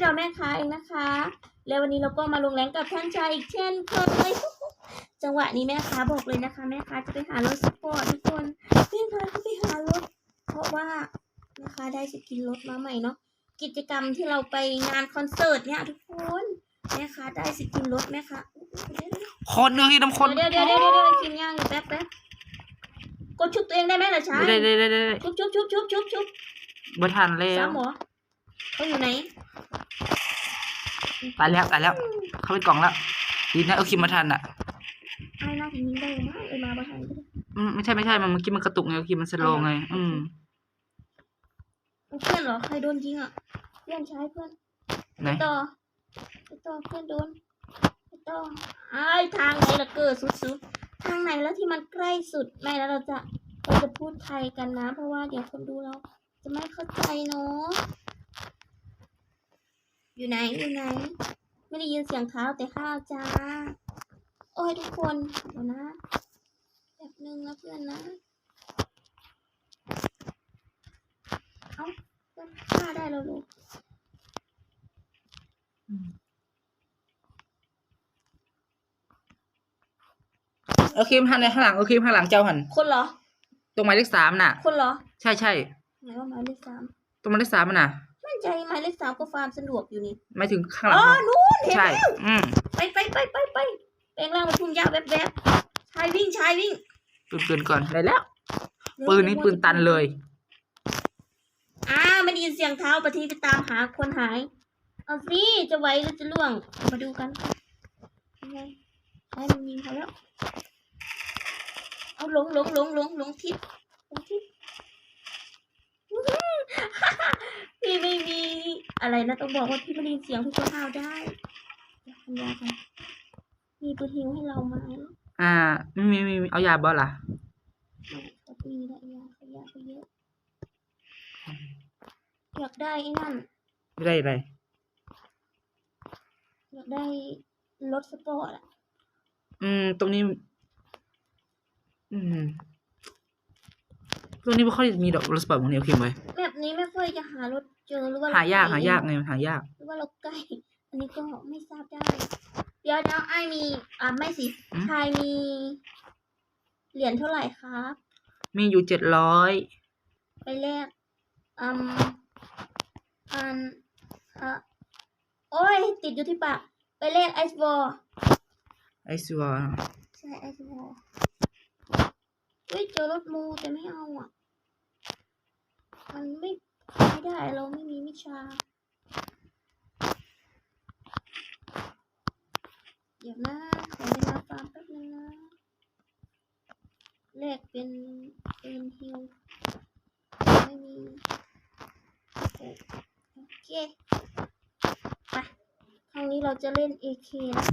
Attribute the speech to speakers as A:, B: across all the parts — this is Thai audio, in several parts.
A: เราแม่ค้าเองนะคะ แล้ววันนี้เราก็มาลงแรงกับท่านชายอีกเช่นเคยจังหวะนี้แม่ค้าบอกเลยนะคะ แม่ค้าจะไปหารถสปอร์ตทุกคนแม่ค้าจะไปหารถ เพราะว่าแม่ค้าได้สกินรถมาใหม่เนาะกิจกรรมที่เราไปงานคอนเสิร์ตเนี่ยทุกคนแม่ค้าได้สกินรถแม่ค้าอุ๊ยเดี๋ยวๆ
B: คนเนื้อที่น้ำคน
A: เดี๋ยวเดี๋ยวเดี๋ยวเดี๋ยวเดี๋ยวกินย่างอยู่แป๊บแป๊บกดชุบตัวเองได้ไหมล่ะชาย
B: ได้ได้ได้ได้
A: ชุบชุบชุบชุบชุบชุบ
B: บ่ทันแล้ว
A: สามหมอเขาอยู่ไหน
B: ตายแล้วตายแล้ว เข้าไปกล่องแล้ว ดีนะเอาคิมมาทันอะ
A: ไอ้น่าจะยิงได้เลยนะเอ้ยมาบ้านก็ได้
B: อืมไม่ใช่ไม่ใช่มันเมื่อกี้มันกระตุกไงเอาคิมมันสโลว์ไง อืม
A: เพื่อนเหรอใครโดนยิงอะ เพื่อนใช้เพื่อน
B: ไหน
A: ต่อไปต่อเพื่อนโดนไปต่อไอ้ายทางไหนละเกิดสุดสุดทางไหนแล้วที่มันใกล้สุดไม่แล้วเราจะเราจะพูดไทยกันนะ เพราะว่าเดี๋ยวคนดูเราจะไม่เข้าใจเนาะ อยู่ไหนอยู่ไหน ไม่ได้ยินเสียงเท้าแต่ข้าวจ้า โอ้ยทุกคนเดี๋ยวนะแบบนึงนะเพื่อนนะเอาเพื่อนฆ่าได้แล้วลูก
B: เอาคิมหันในข้างหลังเอาคิมข้างหลังเจ้าหัน
A: คนเหรอ
B: ตรงหมายเลขสามน่ะ
A: คนเหรอ
B: ใช่ใช่
A: ไหนว่าหมายเลขสาม
B: ตรงหมายเลขสามมันน่ะ
A: มั่น ใจหมายเลขสามก็ฟาร์มสะดวกอยู่นี่
B: หมายถึงข้างหลั
A: อ๋
B: ง
A: อ
B: เขา
A: นู้นเห็น
B: ใช่
A: แล้ว
B: อืม
A: ไปไปไปไปไปแปลงร่างมาทุ่งหญ้าแวบแบบชายวิ่งชายวิ่ง
B: ปืนปืนก่อนได้แล้ว
A: เร็ว
B: ปืนนี้ปืนตันเลย
A: อ้าไม่ได้ยินเสียงเท้าปะทีไปตามหาคนหาย เอาสิจะไหวหรือจะล่วง มาดูกันยังไงใช่มันยิงเขาแล้ว เอาหลงหลงหลงหลงหลงทิศหลงทิศอื้อหือ พี่ไม่มีอะไรนะต้องบอกว่าพี่ไม่ได้ยินเสียงพี่ก็ห้าวได้เดี๋ยวพันยากันมีปืนฮิวให้เราไหม
B: อ่าไม่มีไม่มีเอายาบ่ล่ะ
A: ไม่เขาตีได้ยาเขายาเขาเยอะอยากได้ไอ้นั่น
B: ไม่ได้อะไร
A: อยากได้รถสปอร์ตอะ
B: อืม ตรงนี้ อืม ตรงนี้ไม่ค่อยมีดอกรสปอร์ตของเนียวคิมไว้
A: แบบนี้ไม่ค่อยจะหารถเจอหรือว่าเร
B: หายาก
A: ไหา
B: ยากไงหายาก
A: หรือว่าเราใกล้อันนี้ก็ไม่ทราบได้ เดี๋ยวนะไอ้มีอ่าไม่สิ
B: อืม
A: ชายมี เหรียญเท่าไหร่ครับ
B: มีอยู่เจ็ดร้อย
A: ไปแลกอืมอันฮะโอ้ย ติดอยู่ที่ปากไปแลกไอซ์บอล
B: ไอซัว
A: ใช่ไอซ์บอล เฮ้ยเจอรถมูแต่ไม่เอาอะ มันไม่ไม่ได้เราไม่มีวิชาเดี๋ยวนะขอเวลาฟาร์มแป๊บนึงนะแลกเป็นเป็นฮิวไม่มีโอโอเคไปครั้งนี้เราจะเล่น AK นะ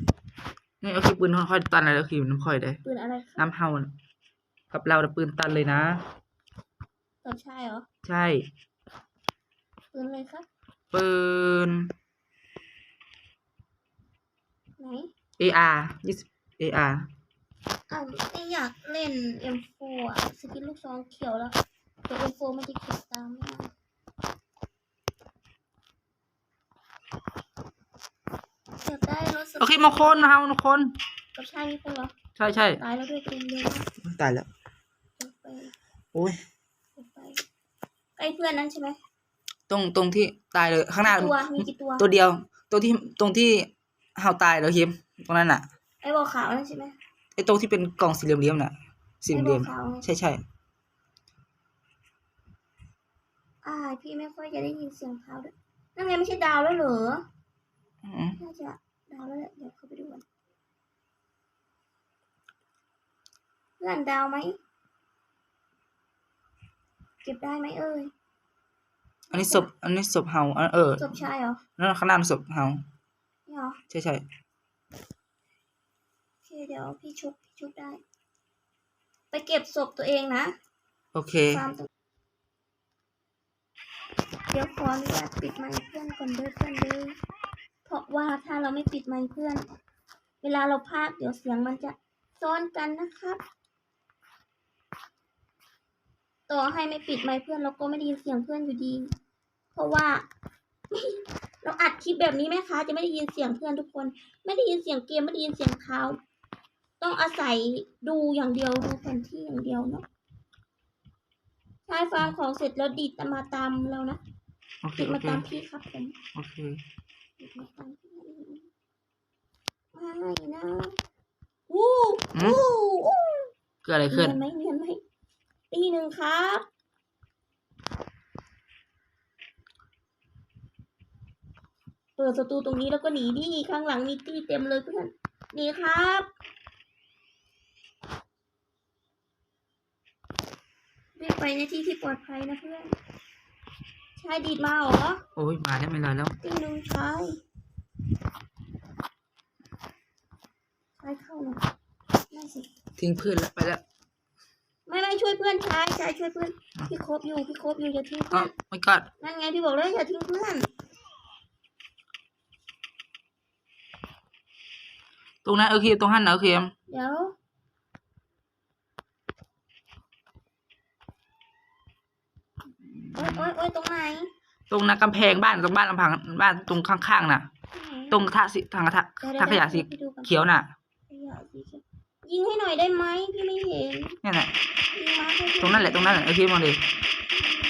B: นี่เอาคิปืนค่อยๆตันอะไรแล้วคิมน้ำค่อยได้
A: ปืนอะไรครับ
B: น้ำเฮาน่ะ กับเราแต่ะปืนตันเลยนะ
A: ตอนชายเหรอ
B: ใช่
A: ปืนอะไรครับ
B: ปืน
A: ไหน
B: AR ยี่สิบ AR
A: อ่าวไม่อยากเล่น M4 อะสกินลูกซองเขียวแล้วเดี๋ยว M4 มันจะเก็บตามไม่เอาอยากได้รถส
B: โอเคมาคนเฮามาคน
A: กับชายมีคนเหรอ
B: ใช่ใช่
A: ตายแล้วด้วยเกมเดียวนะ
B: ตายแล้ว
A: เดี๋ยวไป
B: โอ้ย
A: เดี๋ยวไปใกล้เพื่อนนั้นใช่ไหม
B: ตรงตรงที่ตายเลยข้างหน้า
A: ตัวมีกี่ตัว
B: ตัวเดียวตรงที่ตรงที่เฮาตายแล้วคิมตรงนั้นน่ะ
A: ไอ้บอลขาวนั่นใช่ไหม
B: ไอ้ตรงที่เป็นกล่องสี่เหลี่ยมๆน่ะสี่
A: ไอ้
B: เห
A: บอ
B: ลี่
A: ล
B: ยม
A: ขาวไง
B: ใช่ใช่
A: อ่าพี่ไม่ค่อยจะได้ยินเสียงเท้าด้วยนั่นไงไม่ใช่ดาวแล้วเหรอ
B: อืม
A: น่าจะดาวแล้วแหละเดี๋ยวเข้าไปดูกันเพื่อนดาวไหมเก็บได้ไหมเอ่ย
B: อันนี้ศพ อันนี้ศพเฮาอันเออ
A: จบชายเหรอ
B: นั่นข้างหน้าศพเฮา
A: นี่เหรอ
B: ใช่ใช่
A: โอเคเดี๋ยวพี่ชุบพี่ชุบได้ ไปเก็บศพตัวเองนะ
B: โอเค
A: ฟาร์มตัวเดี๋ยวขออนุญาตปิดไมค์เพื่อนก่อนเด้อเพื่อนเด้อเพราะว่าถ้าเราไม่ปิดไมค์เพื่อน เวลาเราพากย์เดี๋ยวเสียงมันจะซ้อนกันนะครับ ต่อให้ไม่ปิดไมค์เพื่อนเราก็ไม่ได้ยินเสียงเพื่อนอยู่ดี เพราะว่า เราอัดคลิปแบบนี้แม่ค้าจะไม่ได้ยินเสียงเพื่อนทุกคน ไม่ได้ยินเสียงเกมไม่ได้ยินเสียงเท้าต้องอาศัยดูอย่างเดียวดูแผนที่อย่างเดียวเนาะใช้ฟาร์มของเสร็จแล้วดีดมาตามแล้วนะ
B: โอเค
A: ดีด
B: โอ
A: มา
B: เค
A: ตามพี่ครับผม
B: โอเค
A: ดีดมาตามพี่ไม่นะวู้วู้วู้
B: เกิดอะไรขึ้
A: เนี
B: น
A: ยนไหมเนีย นไหมตีหนึ่งครับเปิดประตูตรงนี้แล้วก็หนีดิข้างหลังมีตีเต็มเลยเพื่อนหนีครับ วิ่งไปในที่ที่ปลอดภัยนะเพื่อนชายดีดมาเหรอ
B: โอ้ยมาแล้วไม่รอแล้ว
A: ตีหนึ่งชายชายเข้าหน่อยได้สิ
B: ทิ้งเพื่อนแล้วไปแล้ว
A: ไม่ไม่ช่วยเพื่อนชายชายช่วยเพื่อนพี่ครบอยู่พี่ครบอยู่อย่าทิ้ง
B: อ๋อ
A: เพื่อน
B: ไม่กัด
A: นั่นไงพี่บอกแล้วอย่าทิ้งเพื่อน
B: ตรงนั้นโอเคตรงหันนะโอเค
A: เดี๋ยวโอ๊ยโอ๊ยโอ๊ยตรงไหน
B: ตรงหน้ากำแพงบ้านตรงบ้านลำพังบ้านตรงข้างๆน่ะ ตรงกระทะสีทางกระทะ
A: เดี๋ยว
B: ทางขยะสี
A: เดี๋วพี่ดูก่อน
B: เขียวน่ะ
A: ขยะสีเขียว ยิงให้หน่อยได้ไหมพี่ไม่เห็น
B: นี่นแหละ
A: ยิงมาให้พี่
B: ตรงนั้นแหละตรงนั้นแหละโอเคมองดิ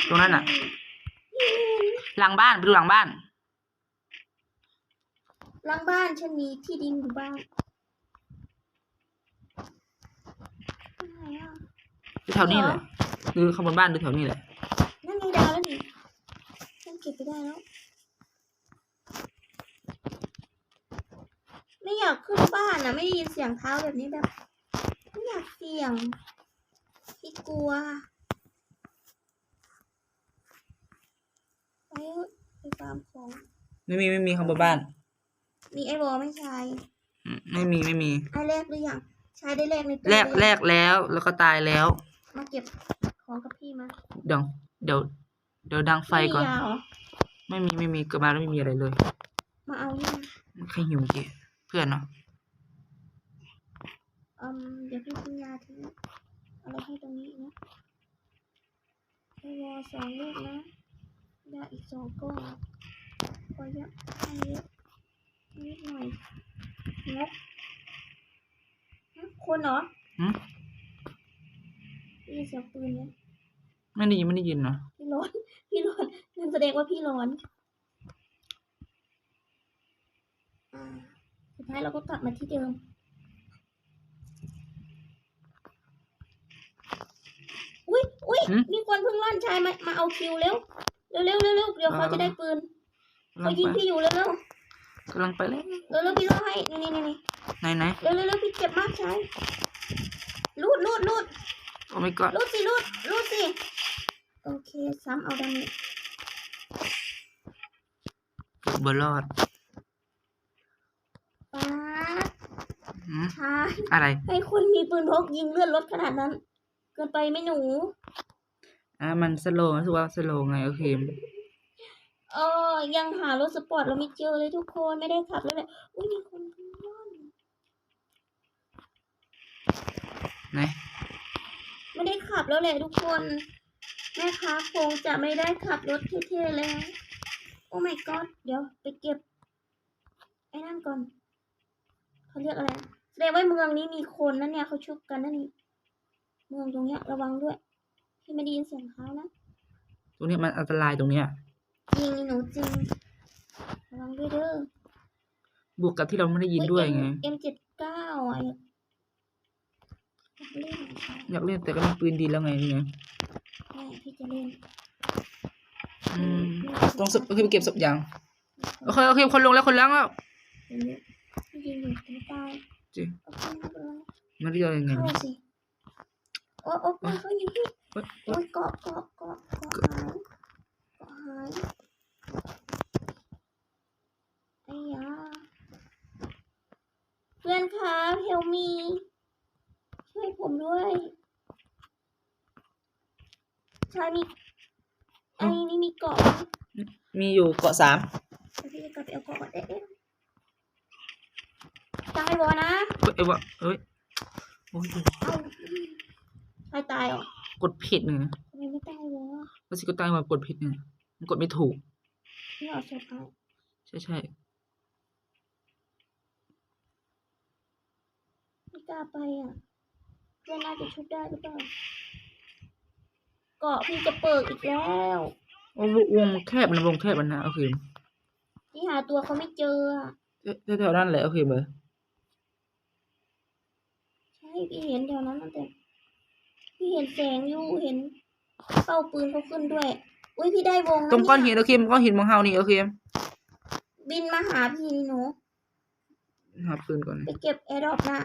B: ตรงนั้นน่ะ
A: ยิง
B: หลังบ้านไปดูหลังบ้าน
A: หลังบ้านฉันมีที่ดินอยู่บ้างไหนอะ
B: ดูแถวนี้แหละดูข้างบนบ้านดูแถวนี้แหละ
A: นั่นไงดาวแล้วนี่ฉันเก็บไปได้แล้ว ไม่อยากขึ้นบ้านอะไม่ได้ยินเสียงเท้าแบบนี้แบบ ไม่อยากเสี่ยงพี่กลัวไปเถอะไปตามของ
B: ไม่มีไม่มีข้างบนบ้าน
A: มีไอ้บอไม่ใช่
B: อืมไม่มีไม่มี
A: ไอ้แรกหรือยังใช้ได้แรกในตัว
B: แลก
A: หรือยัง
B: แลกแล้วแล้วก็ตายแล้ว
A: มาเก็บของกับพี่มา
B: เดี๋ยวเดี๋ยวเดี๋ยวดังไฟก่อน
A: ม่มียาเหรอ
B: ไม่มีไม่มีเกิดมาแล้วไม่มีอะไรเลย
A: มาเอาเนี่ย
B: ใครหิวเมื่อกี้ เพื่อนเนาะ
A: อืมเดี๋ยวพี่กินยาทิ้งอะไรให้ตรงนี้นะไอวอสองลูกนะยาอีกสองก้อนพอเยอะให้เยอะนิดหน่อยงกฮะคนเหรอ
B: หึ
A: ได้ยินเสียงปืนไหม
B: ไม่ได้ยินไม่ได้ยินนะ
A: พี่ร้อนพี่ร้อนนั่นแสดงว่าพี่ร้อนอ่าสุด ท้ายเราก็กลับมาที่เดิม อุ้ยอุ้ย
B: หึ
A: มีคนเพิ่งร่อนชายมามาเอาคิวเร็วเร็วเร็วเร็วเร็วเดี๋ยวเขาจะได้ปืน
B: กำลั
A: เขา
B: ง
A: ยิง
B: ไป
A: พี่อยู่เร็วเร็ว
B: กำลังไปแล้ว
A: เร็วเร็วพี่รอให้นี่นี่นี่นี่
B: ไหนไหน
A: เร็วเร็วเร็วพี่เจ็บมากชายรูดรูดรูด
B: โอ้ไม่ก็
A: รูดสิรูดรูดสิโอเคซ้ำเอาดันนี้
B: เกือบบรอด
A: ป๊าด
B: หืม
A: ชาย
B: อะไร
A: ให้คนมีปืนพกยิงเลือดรถขนาดนั้น เกินไปไหม่หนู
B: อ่ามันสโลว์รู้สึกว่าสโลว์ไงโอเค
A: เออยังหารถสปอร์ตเราไม่เจอเลยทุกคนไม่ได้ขับแล้วแหละอุ้ยมีคนเพิ่งร่อน
B: ไหน
A: ไม่ได้ขับแล้วแหละทุกคนแม่ค้าคงจะไม่ได้ขับรถเท่ๆแล้ว โอ้ my god เดี๋ยวไปเก็บ ไอ้นั่นก่อนเขาเรียกอะไรนะแส ดงว่าเมืองนี้มีคนนั่นเนี่ยเขาชุบกันนั่นนี่เมืองตรงเนี้ยระวังด้วยพี่ไม่ได้ยินเสียงเท้านะ
B: ตรงนี้มันอันตรายตรงเนี้ย
A: จริงหนูจริงระวังด้วยเด้อบ
B: วกกับที่เราไม่ได้ยินด้วยไง
A: เอ็มเจ็ดเก้าอะอยากเล่นอะ
B: อยากเล่นแต่ก็มีปืนดีแล้วไงนี่ไง
A: แม่พี่จะเล่น
B: อืมตรงศพโอเคไปเก็บศพยังโอเคโอเคคนลงแล้วคนล้างแล้ว
A: เดี๋ยวนี้พี่ยิงอยู่ตรง ใต้
B: จริง
A: โอเคไม่เป็นไร
B: ไม่ได้ยังไง
A: เข้าสิโอ้โอ้ปืนเขายิงพี่
B: เอ้ย
A: โอ้ยเกาะเกาะเกาะเกาะหายเกาะหายไอ้ยาเพื่อนครับเฮลมีช่วยผมด้วยชายมีไอ้นี่มีเกาะไหม
B: มีอยู่เกาะสาม
A: เดี๋ยวพี่จะกลับไปเอาเกาะก่อนเอ๊ะเอ๊ะ ตายวอนะ
B: เอ้ยเอ้ยว่าเอ้ยโอ้ย
A: เอาชายตายเหรอก
B: ดผิดไง
A: ทำไมไม่ตายวอ
B: แล้วสิก็ตายว่ากดผิดไงมันกดไม่ถูก
A: นี่เอาศพเอา
B: ใช่ใช่
A: ไม่กล้าไปอะเพื่อนน่าจะชุบได้หรือเปล่าเกาะพี่จะเปิดอีกแล้ว
B: โอ้ววงแคบมันวงแคบมันนะโอเค
A: พี่หาตัวเขาไม่เจออะ
B: แถวแถวๆนั้นแหละโอเคเบอร์
A: ใช่พี่เห็นแถวนั้นนะแต่พี่เห็นแสงอยู่เห็นเป้าปืนเขาขึ้นด้วย อุ้ยพี่ได้วง
B: ตรงก้อนหินโอเคก้อนหินมองเฮานี่โอเค
A: บินมาหาพี่หนู
B: หาปืนก่อน
A: ไปเก็บแอร์ดรอปนะ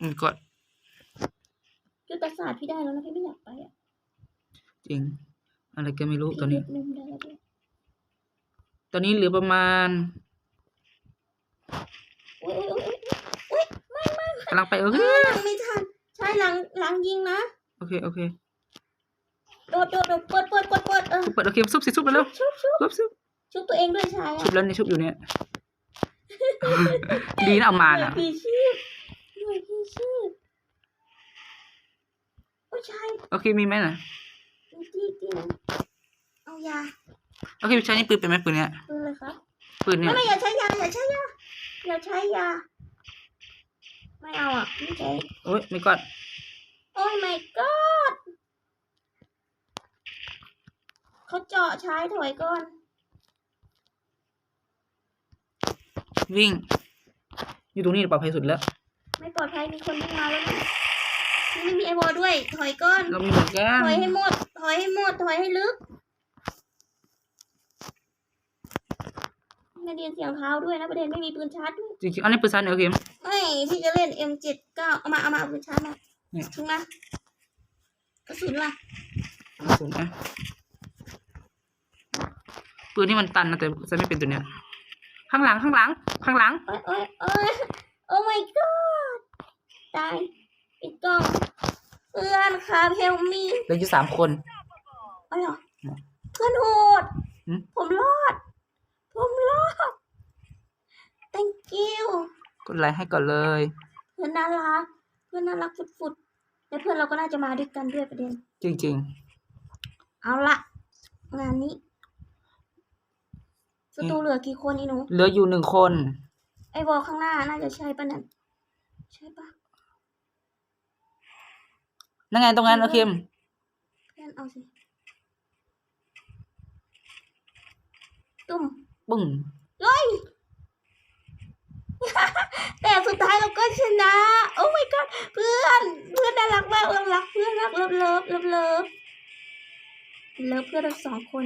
B: อืมกด
A: ยุทธศาสตร์พี่ได้แล้วนะพี่ไม่อยากไปอะ
B: จริง อะไรก็ไม่รู้ตอนนี้ ตอนนี้เหลือประมาณ กำลังไปโอเค
A: เออหลังไม่ทันใช่หลังหลังยิงนะ
B: โอเค โอเค
A: โดดโดดโดดเปิดเปิดเปิดเปิดเออ
B: เปิดโอเคซุบสิซุบไปแล้ว
A: ชุบชุบ
B: ซุบซุบ
A: ชุบตัวเองด้วยชาย
B: ชุ
A: อะ
B: บแล้วนี่ชุบอยู่เนี่ย ดีนะเอามา
A: หน่ว
B: น่ะ
A: ยพี่ชีพหน่วยพี่ชีพโอ้ยชาย
B: โอเคมีไหมน่ะ
A: ตีตีตีเอายา
B: โอเคใช้นี่ปืนเป็นไหมปืนเนี้ย
A: ปืนเลยครับ
B: ปืนเนี่
A: ไม่
B: ย
A: ไม่อย่าใช้ยาอย่าใช้ยาอย่าใช้ยา ไม่เอาอะไม่ใช้
B: โอ้ยไม่ก่อน
A: โอ้ย my god เขาเจาะชายถอยก่อน
B: วิ่ง อยู่ตรงนี้ปลอดภัยสุดแล้ว
A: ไม่ปลอดภัยมีคนวิ่งมาแล้วนะนี่ไม่มีไอวอลด้วย ถอยก่อน
B: เรามีเหมือนกัน
A: ถอยให้หมด ถอยให้หมด ถอยให้ลึกนักเรียนเสียงเท้าด้วยนะประเด็นไม่มีปืนชาร์จด้วย
B: จริงๆอันนี้ปืนสั้นเนี่ยโอเค
A: ไม่พี่จะเล่น M79 เอามาเอามาเอาปืนชาร์จมา
B: เนี่ย
A: ถึงมากระสุนล่ะ
B: กระสุนนะปืนนี่มันตันนะแต่จะไม่เป็นตัวเนี้ย ข้างหลังข้างหลัง ข้างหลัง
A: โอ้ยโอ้ยโอ้ยโอ้ my god ตายปิดกล้องเพื่อนค่ะเฮลมี
B: เหลืออยู่สามคน
A: อ๋อเหรอเพื่อนโหด
B: หืม
A: ผมรอด ผมรอด thank you
B: กดไลค์ให้ก่อนเลย
A: เพื่อนน่ารัก เพื่อนน่ารักฟุดๆและเพื่อนเราก็น่าจะมาด้วยกันด้วยประเด็น
B: จริง
A: เอาละงานนี้ศัตรูเหลือกี่คนอีหนู
B: ๆ เหลืออยู่หนึ่งคน
A: ไอ้วอลข้างหน้าน่าจะใช่ปะนั่นใช่ปะ
B: นั่นไงตรงนั้นโอเค
A: เพื่อนเอาสิตุ้ม
B: บึ้ง
A: เฮ้ย แต่สุดท้ายเราก็ชนะ โอ้ my god เพื่อน เพื่อนน่ารักมากเรารักเพื่อนรักเลิฟเลิฟเลิฟเลิฟเลิฟเพื่อนเราสองคน